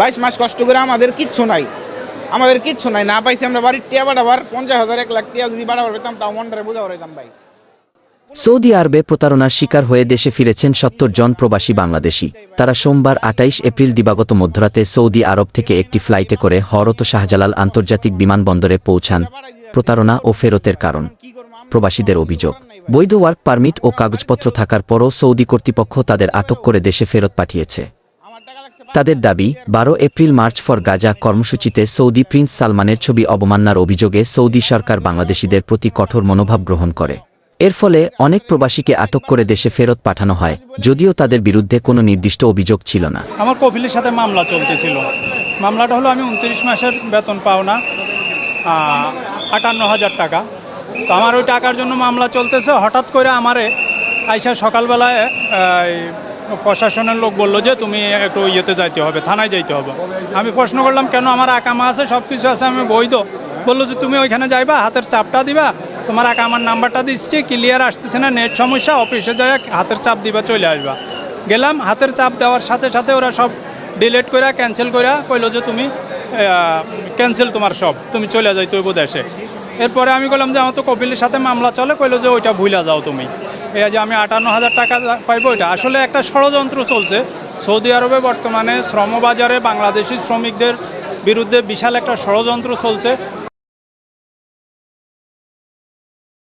বাইশ মাস কষ্ট করে আমাদের কিচ্ছু নাই। আমাদের কিচ্ছু নাই, না পাইছি আমরা বাড়ির টিয়া বাড়াবার, পঞ্চাশ হাজার, এক লাখ টিয়া যদি বাড়াবার পেতাম তাও মনটারে বোঝা পাইতাম ভাই। সৌদি আরবে প্রতারণার শিকার হয়ে দেশে ফিরেছেন সত্তর জন প্রবাসী বাংলাদেশি। তারা সোমবার আটাইশ এপ্রিল দিবাগত মধ্যরাতে সৌদি আরব থেকে একটি ফ্লাইটে করে হরত শাহজালাল আন্তর্জাতিক বিমানবন্দরে পৌঁছান প্রতারণা ও ফেরতের কারণ। প্রবাসীদের অভিযোগ, বৈধ ওয়ার্ক পারমিট ও কাগজপত্র থাকার পরও সৌদি কর্তৃপক্ষ তাদের আটক করে দেশে ফেরত পাঠিয়েছে। তাদের দাবি, বারো এপ্রিল মার্চ ফর গাজা কর্মসূচিতে সৌদি প্রিন্স সালমানের ছবি অবমাননার অভিযোগে সৌদি সরকার বাংলাদেশিদের প্রতি কঠোর মনোভাব গ্রহণ করে। এর ফলে অনেক প্রবাসীকে আটক করে দেশে ফেরত পাঠানো হয়, যদিও তাদের বিরুদ্ধে কোনো নির্দিষ্ট অভিযোগ ছিল না। আমার কপিলের সাথে মামলা চলতেছিল। মামলাটা হলো আমি উনত্রিশ মাসের বেতন পাও না আটান্ন হাজার টাকা। তো আমার ওই টাকার জন্য মামলা চলতেছে। হঠাৎ করে আমারে আইসা সকালবেলায় প্রশাসনের লোক বলল যে তুমি একটু ইয়েতে যাইতে হবে, থানায় যাইতে হবে। আমি প্রশ্ন করলাম, কেন আমার আকামা আছে? সব কিছু আছে, আমি বৈধ। বলল যে তুমি ওইখানে যাইবা, হাতের চাপটা দিবা, তোমার আকামার নাম্বারটা দিচ্ছি ক্লিয়ার আসতেছে না নেট সমস্যা অফিসে যায় হাতের চাপ দিবা, চলে আসবা। গেলাম, হাতের চাপ দেওয়ার সাথে সাথে ওরা সব ডিলেট করে ক্যান্সেল করে কইলো যে তুমি ক্যান্সেল তোমার সব, তুমি চলে যাই তৈব দেশে। এরপরে আমি বললাম যে আমার তো কপিলের সাথে মামলা চলে, কইলো যে ওইটা ভুলা যাও তুমি। এই যে আমি আটান্ন হাজার টাকা পাইবো এটা। আসলে একটা ষড়যন্ত্র চলছে। সৌদি আরবে বর্তমানে শ্রমবাজারে বাংলাদেশি শ্রমিকদের বিরুদ্ধে বিশাল একটা ষড়যন্ত্র চলছে।